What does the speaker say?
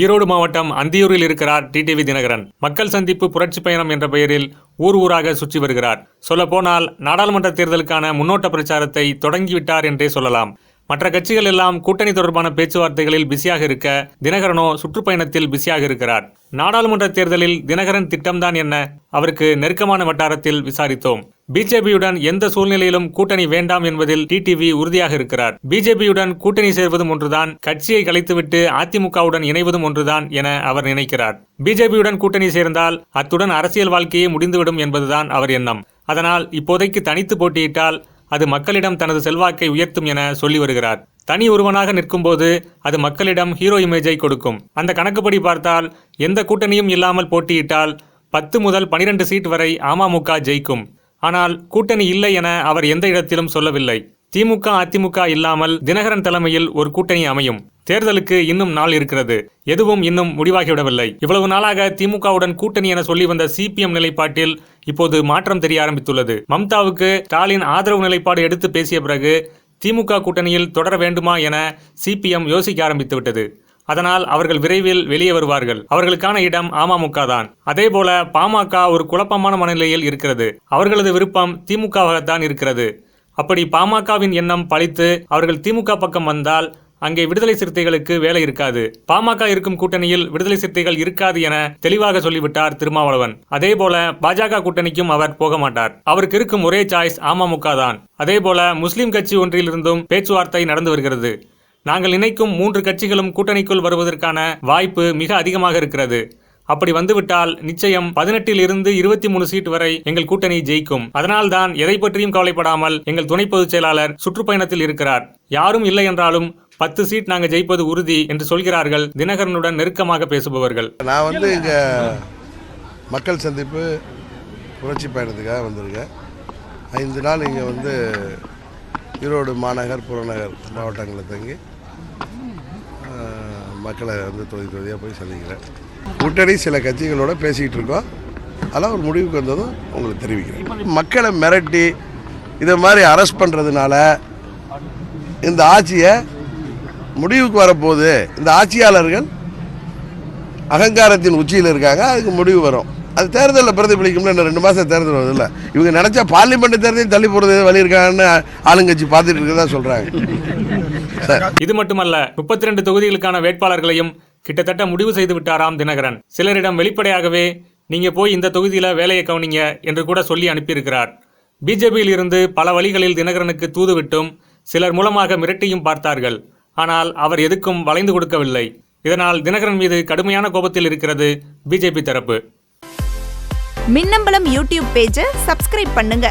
ஈரோடு மாவட்டம் அந்தியூரில் இருக்கிறார் டிடிவி தினகரன். மக்கள் சந்திப்பு புரட்சி பயணம் என்ற பெயரில் ஊர் ஊராக சுற்றி வருகிறார். சொல்லப்போனால் நாடாளுமன்ற தேர்தலுக்கான முன்னோட்ட பிரச்சாரத்தை தொடங்கிவிட்டார் என்றே சொல்லலாம். மற்ற கட்சிகள் எல்லாம் கூட்டணி தொடர்பான பேச்சுவார்த்தைகளில் பிஸியாக இருக்க தினகரனோ சுற்றுப்பயணத்தில் பிஸியாக இருக்கிறார். நாடாளுமன்ற தேர்தலில் தினகரன் திட்டம்தான் என்ன அவருக்கு நெருக்கமான வட்டாரத்தில் விசாரித்தோம். பிஜேபியுடன் எந்த சூழ்நிலையிலும் கூட்டணி வேண்டாம் என்பதில் டிடிவி உறுதியாக இருக்கிறார். பிஜேபியுடன் கூட்டணி சேர்வதும் ஒன்றுதான் கட்சியை கலைத்துவிட்டு அதிமுகவுடன் இணைவதும் ஒன்றுதான் என அவர் நினைக்கிறார். பிஜேபியுடன் கூட்டணி சேர்ந்தால் அத்துடன் அரசியல் வாழ்க்கையே முடிந்துவிடும் என்பதுதான் அவர் எண்ணம். அதனால் இப்போதைக்கு தனித்து போட்டியிட்டால் அது மக்களிடம் தனது செல்வாக்கை உயர்த்தும் என சொல்லி வருகிறார். தனி ஒருவனாக நிற்கும்போது அது மக்களிடம் ஹீரோ இமேஜை கொடுக்கும். அந்த கணக்குப்படி பார்த்தால் எந்த கூட்டணியும் இல்லாமல் போட்டியிட்டால் பத்து முதல் பனிரெண்டு சீட் வரை அமமுக ஜெயிக்கும். ஆனால் கூட்டணி இல்லை என அவர் எந்த இடத்திலும் சொல்லவில்லை. திமுக அதிமுக இல்லாமல் தினகரன் தலைமையில் ஒரு கூட்டணி அமையும். தேர்தலுக்கு இன்னும் நாள் இருக்கிறது. எதுவும் இன்னும் முடிவாகிவிடவில்லை. இவ்வளவு நாளாக திமுகவுடன் கூட்டணி என சொல்லி வந்த சிபிஎம் நிலைப்பாட்டில் இப்போது மாற்றம் தெரிய ஆரம்பித்துள்ளது. மம்தாவுக்கு ஸ்டாலின் ஆதரவு நிலைப்பாடு எடுத்து பேசிய பிறகு திமுக கூட்டணியில் தொடர வேண்டுமா என சிபிஎம் யோசிக்க ஆரம்பித்து விட்டது. அதனால் அவர்கள் விரைவில் வெளியே வருவார்கள். அவர்களுக்கான இடம் அமமுக தான். அதேபோல பாமக ஒரு குழப்பமான மனநிலையில் இருக்கிறது. அவர்களது விருப்பம் திமுகவாகத்தான் இருக்கிறது. அப்படி பாமகவின் எண்ணம் பழித்து அவர்கள் திமுக பக்கம் வந்தால் அங்கே விடுதலை சிறுத்தைகளுக்கு வேலை இருக்காது. பாமக இருக்கும் கூட்டணியில் விடுதலை சிறுத்தைகள் இருக்காது என தெளிவாக சொல்லிவிட்டார் திருமாவளவன். அதே போல பாஜக கூட்டணிக்கும் அவர் போக மாட்டார். அவருக்கு இருக்கும் ஒரே சாய்ஸ் அமமுக தான். அதே போல முஸ்லிம் கட்சி ஒன்றிலிருந்தும் பேச்சுவார்த்தை நடந்து வருகிறது. நாங்கள் நினைக்கும் மூன்று கட்சிகளும் கூட்டணிக்குள் வருவதற்கான வாய்ப்பு மிக அதிகமாக இருக்கிறது. அப்படி வந்துவிட்டால் நிச்சயம் பதினெட்டில் இருந்து இருபத்தி மூணு சீட் வரை எங்கள் கூட்டணி ஜெயிக்கும். அதனால்தான் எதை பற்றியும் கவலைப்படாமல் எங்கள் துணை பொதுச் செயலாளர் சுற்றுப்பயணத்தில் இருக்கிறார். யாரும் இல்லை என்றாலும் பத்து சீட் நாங்கள் ஜெயிப்பது உறுதி என்று சொல்கிறார்கள் தினகரனுடன் நெருக்கமாக பேசுபவர்கள். நான் வந்து இங்கே மக்கள் சந்திப்பு புரட்சி பயணத்துக்காக வந்திருக்கேன். ஐந்து நாள் இங்கே வந்து ஈரோடு மாநகர் புறநகர் மாவட்டங்களில் தங்கி மக்களை வந்து தொகுதி தொகுதியாக போய் சந்திக்கிறேன். கூட்டணி சில கட்சிகளோட பேசிக்கிட்டு இருக்கோம். அதெல்லாம் ஒரு முடிவுக்கு வந்ததும் உங்களுக்கு தெரிவிக்கிறேன். மக்களை மிரட்டி இதை மாதிரி அரெஸ்ட் பண்ணுறதுனால இந்த ஆட்சியை முடிவுக்கு வரப்போகுது. இந்த ஆட்சியாளர்கள் அகங்காரத்தின் உச்சியில் இருக்காங்க அதுக்கு முடிவு வரும். அது தேர்தலில் பிரதிபலிக்கும்ல இன்னும் ரெண்டு மாதம் தேர்தல் வருது இல்லை இவங்க நினச்சா பார்லிமெண்ட் தேர்தலையும் தள்ளி போகிறது வழி இருக்காங்கன்னு ஆளுங்கட்சி பார்த்துட்டு இருக்கதா சொல்கிறாங்க இது மட்டுமல்ல முப்பத்தி ரெண்டு தொகுதிகளுக்கான வேட்பாளர்களையும் கிட்டத்தட்ட முடிவு செய்து விட்டாராம் தினகரன். சிலரிடம் வெளிப்படையாகவே நீங்க போய் இந்த தொகுதியில வேலையை கவனிங்க என்று கூட சொல்லி அனுப்பியிருக்கிறார். பிஜேபியில் இருந்து பல வழிகளில் தினகரனுக்கு தூதுவிட்டும் சிலர் மூலமாக மிரட்டியும் பார்த்தார்கள். ஆனால் அவர் எதுக்கும் வளைந்து கொடுக்கவில்லை. இதனால் தினகரன் மீது கடுமையான கோபத்தில் இருக்கிறது பிஜேபி தரப்பு. மின்னம்பலம் யூடியூப் பேஜை சப்ஸ்கிரைப் பண்ணுங்க.